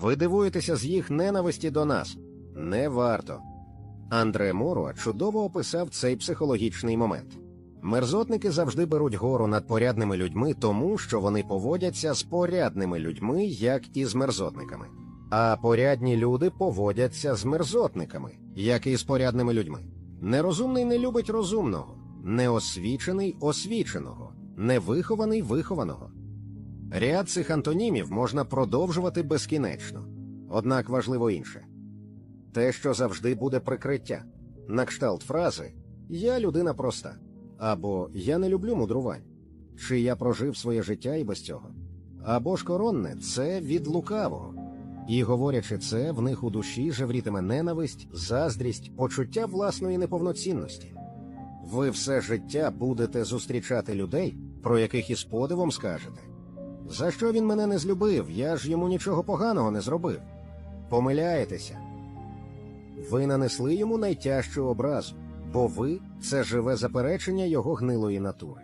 Ви дивуєтеся з їх ненависті до нас. Не варто. Андре Моруа чудово описав цей психологічний момент. Мерзотники завжди беруть гору над порядними людьми, тому що вони поводяться з порядними людьми, як і з мерзотниками. А порядні люди поводяться з мерзотниками, як і з порядними людьми. Нерозумний не любить розумного, неосвічений освіченого, невихований вихованого. Ряд цих антонімів можна продовжувати безкінечно, однак важливо інше те, що завжди буде прикриття, на кшталт фрази Я людина проста або Я не люблю мудрувань, чи я прожив своє життя і без цього. Або ж коронне це від лукавого. І говорячи це, в них у душі жеврітиме ненависть, заздрість, почуття власної неповноцінності. Ви все життя будете зустрічати людей, про яких із подивом скажете. За що він мене не злюбив? Я ж йому нічого поганого не зробив. Помиляєтеся. Ви нанесли йому найтяжчу образу, бо ви це живе заперечення його гнилої натури.